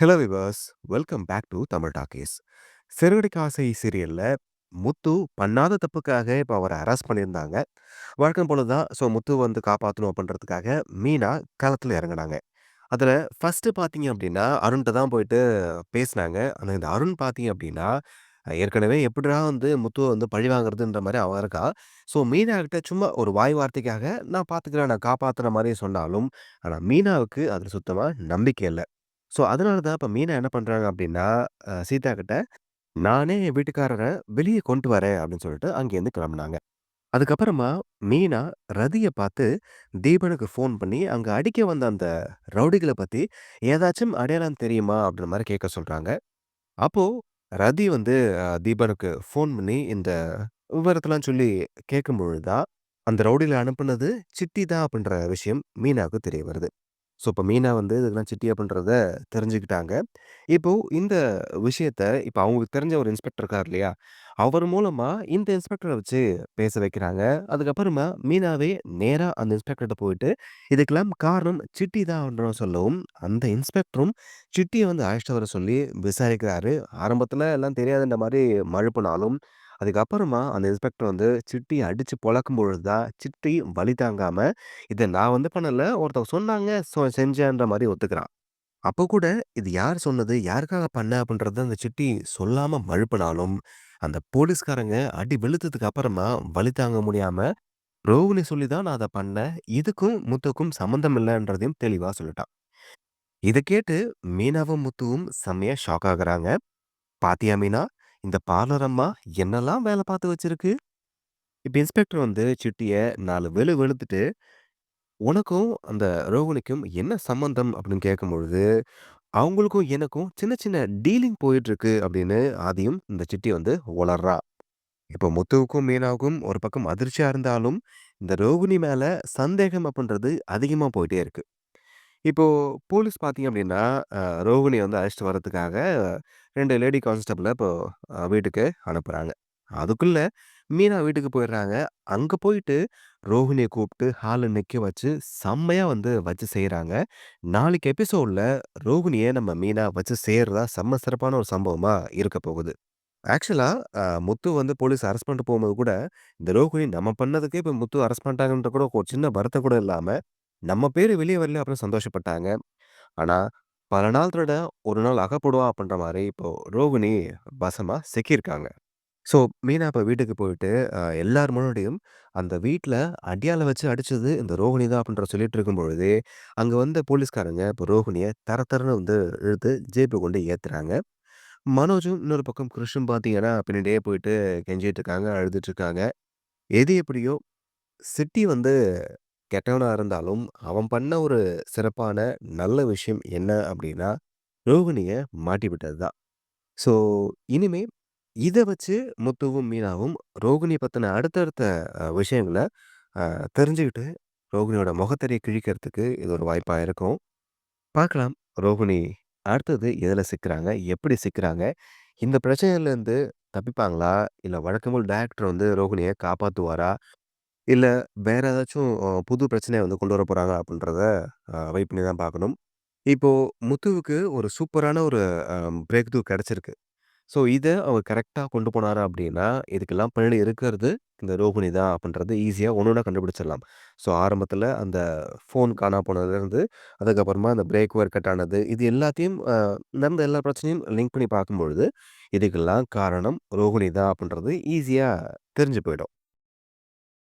Hello viewers welcome back to Tamil talkies சிறுகடிக்க ஆசை சீரியலில் முத்து பண்ணாத தப்புக்காக இப்போ அவரை அரெஸ்ட் பண்ணியிருந்தாங்க. வழக்கம் போல தான் ஸோ முத்து வந்து காப்பாற்றணும் அப்படின்றதுக்காக மீனா களத்தில் இறங்குனாங்க. அதில் ஃபஸ்ட்டு பார்த்தீங்க அப்படின்னா அருண்கிட்ட தான் போயிட்டு பேசினாங்க. ஆனால் இந்த அருண் பார்த்தீங்க அப்படின்னா ஏற்கனவே எப்படிடா வந்து முத்துவை வந்து பழி வாங்குறதுன்ற மாதிரி அவன் இருக்கா? ஸோ மீனாக்கிட்ட சும்மா ஒரு வாய் வார்த்தைக்காக நான் பார்த்துக்கிறேன் நான் காப்பாற்றுற மாதிரி சொன்னாலும் ஆனால் மீனாவுக்கு அதில் சுத்தமாக நம்பிக்கை இல்லை. ஸோ அதனால தான் இப்போ மீனா என்ன பண்றாங்க அப்படின்னா அ சீதா கிட்ட, "நானே என் வீட்டுக்காரர வெளிய கொண்டு வரேன்" அப்படின்னு சொல்லிட்டு அங்கேருந்து கிளம்புனாங்க. அதுக்கப்புறமா மீனா ரதிய பார்த்து தீபனுக்கு ஃபோன் பண்ணி, அங்க அடிக்க வந்த அந்த ரவுடிகள பத்தி ஏதாச்சும் அடையாளம் தெரியுமா? அப்படின்ற மாரி கேட்க சொல்றாங்க. அப்போ ரதி வந்து அ தீபனுக்கு ஃபோன் பண்ணி இந்த விவரத்தலாம் சொல்லி கேட்கும்பொழுது தான், அந்த ரவுடிகள அனுப்புனது சிட்டி தான் அப்படின்ற விஷயம் மீனாவுக்கு தெரிய வருது. ஸோ, இப்போ மீனா வந்து இதுக்கெல்லாம் சிட்டி அப்படின்றத தெரிஞ்சுக்கிட்டாங்க. இப்போ இந்த விஷயத்த இப்ப அவங்களுக்கு தெரிஞ்ச ஒரு இன்ஸ்பெக்டர் இருக்கார் இல்லையா? அவர் மூலமா இந்த இன்ஸ்பெக்டர வச்சு பேச வைக்கிறாங்க. அதுக்கப்புறமா மீனாவே நேரா அந்த இன்ஸ்பெக்டர்ட்ட போயிட்டு, இதுக்கெல்லாம் காரணம் சிட்டி தான் சொல்லவும், அந்த இன்ஸ்பெக்டரும் சிட்டிய வந்து அழைச்சிட்டு வர சொல்லி விசாரிக்கிறாரு. ஆரம்பத்துல எல்லாம் தெரியாதுன்ற மாரி மழுப்புனாலும், அதுக்கப்புறமா அந்த இன்ஸ்பெக்டர் வந்து சிட்டிய அடிச்சு பொளக்கும் பொழுது தான், சிட்டி வலி தாங்காம, "இத நான் வந்து பண்ணல. ஒருத்தவங்க சொன்னாங்க. ஸோ செஞ்சேன்ற" மாரி ஒத்துக்கிறான். அப்போ கூட இது யார் சொன்னது? யாருக்காக பண்ண? அப்படின்றத அந்த சிட்டி சொல்லாம மழுப்புனாலும், அந்த போலீஸ்காரங்க அடி வெளுத்ததுக்கு அப்புறமா வலி தாங்க முடியாம, ரோகிணி சொல்லி தான் நான் அத பண்ணேன். இதுக்கும் முத்துக்கும் சம்மந்தம் இல்லன்றதையும் தெளிவா சொல்லிட்டான். இத கேட்டு மீனாவும், முத்துவும் செம்மையா ஷாக் ஆகுறாங்க. "பாத்தியா மீனா? இந்த பார்லர் அம்மா என்னலாம் வேல பார்த்து வச்சிருக்கு?" இப்ப இன்ஸ்பெக்டர் வந்து சிட்டிய நாலு வெளு வெளுத்துட்டு, "உனக்கும் அந்த ரோகிணிக்கும் என்ன சம்மந்தம்?" அப்படின்னு கேட்கும்பொழுது, "அவங்களுக்கும் எனக்கும் சின்ன சின்ன டீலிங் போயிட்டுருக்கு" அப்படின்னு அதையும் இந்த சிட்டி வந்து உளர்றா. இப்போ முத்துவுக்கும், மீனாவுக்கும் ஒரு பக்கம் அதிர்ச்சியா இருந்தாலும், இந்த ரோகிணி மேல சந்தேகம் அப்படின்றது அதிகமா போயிட்டே இருக்கு. இப்போ போலீஸ் பார்த்தீங்க அப்படின்னா, அ ரோகிணிய வந்து அழைச்சிட்டு வரதுக்காக 2 லேடி கான்ஸ்டபிள இப்போ அ வீட்டுக்கு அனுப்புறாங்க. அதுக்குள்ள மீனா வீட்டுக்கு போயிடுறாங்க. அங்க போயிட்டு ரோஹிணியை கூப்பிட்டு ஹால்ல நிக்க வச்சு செம்மையா வந்து வச்சு செய்றாங்க. நாளைக்கு எபிசோட்ல ரோகிணிய நம்ம மீனா வச்சு செய்றதா செம்ம சிறப்பான ஒரு சம்பவமா இருக்க போகுது. ஆக்சுவலா அ முத்து வந்து போலீஸ் அரெஸ்ட் பண்ணிட்டு போம்போது கூட, இந்த ரோகிணி நம்ம பண்ணதுக்கே இப்ப முத்து அரெஸ்ட் பண்ணிட்டாங்கன்ற கூட ஒரு சின்ன வருத்தம் கூட இல்லாம, நம்ம பேரு வெளிய வரல அப்படின்னு சந்தோஷப்பட்டாங்க. ஆனா, பல நாள் ஒரு நாள் அகப்படுவா அப்படின்ற மாரி இப்போ ரோகிணி வசமா சிக்கியிருக்காங்க. ஸோ, மீனா இப்போ வீட்டுக்கு போயிட்டு, அ எல்லார் முன்னாடியும் அந்த வீட்ல அடியால் வச்சு அடிச்சது இந்த ரோகிணி தான் அப்படின்ற சொல்லிட்டு இருக்கும்பொழுதே, அங்க வந்த போலீஸ்காரங்க இப்போ ரோகிணிய தர தரன்னு வந்து இழுத்து ஜீப்ல கொண்டு ஏத்துறாங்க. மனோஜும் இன்னொரு பக்கம் கிருஷும் பார்த்தீங்கன்னா, பின்னாடியே போயிட்டு கெஞ்சிட்டு இருக்காங்க, அழுதுட்டு இருக்காங்க. எது எப்படியோ சிட்டி வந்து கெட்டவனா இருந்தாலும், அவன் பண்ண ஒரு சிறப்பான நல்ல விஷயம் என்ன அப்படின்னா, ரோகிணிய மாட்டி விட்டது தான். ஸோ, இனிமே இத வச்சு முத்துவும், மீனாவும் ரோகிணியை பத்தின அடுத்தடுத்த அ விஷயங்கள அ தெரிஞ்சுக்கிட்டு, ரோகிணியோட முகத்திரைய கிழிக்கிறதுக்கு இது ஒரு வாய்ப்பா இருக்கும். பார்க்கலாம் ரோகிணி அடுத்தது எதுல சிக்குறாங்க? எப்படி சிக்குறாங்க? இந்த பிரச்சனையிலேருந்து தப்பிப்பாங்களா? இல்ல வழக்கம் போல் டைரக்டர் வந்து ரோகிணிய காப்பாத்துவாரா? இல்ல வேற ஏதாச்சும் அ புது பிரச்சனைய வந்து கொண்டு வர போகிறாங்க அப்படின்றத அ வெயிட் பண்ணி தான் பார்க்கணும். இப்போ முத்துவுக்கு ஒரு சூப்பரான ஒரு அ பிரேக் த்ரூ கிடைச்சிருக்கு. ஸோ, இத அவர் கரெக்ட்டா கொண்டு போனாரு அப்படின்னா, இதுக்கெல்லாம் பின்னாடி இருக்கிறது இந்த ரோகிணி தான் அப்படின்றது ஈஸியா ஒண்ணு கண்டுபிடிச்சிடலாம். ஸோ, ஆரம்பத்தில அந்த ஃபோன் காணாம போனதுலேருந்து, அதுக்கப்புறமா அந்த பிரேக் ஒயர் கட் ஆனது, இது எல்லாத்தையும் அ நடந்த எல்லா பிரச்சனையும் லிங்க் பண்ணி பார்க்கும்பொழுது, இதுக்கெல்லாம் காரணம் ரோகிணி தான் அப்படின்றது ஈஸியா தெரிஞ்சு போயிடும்.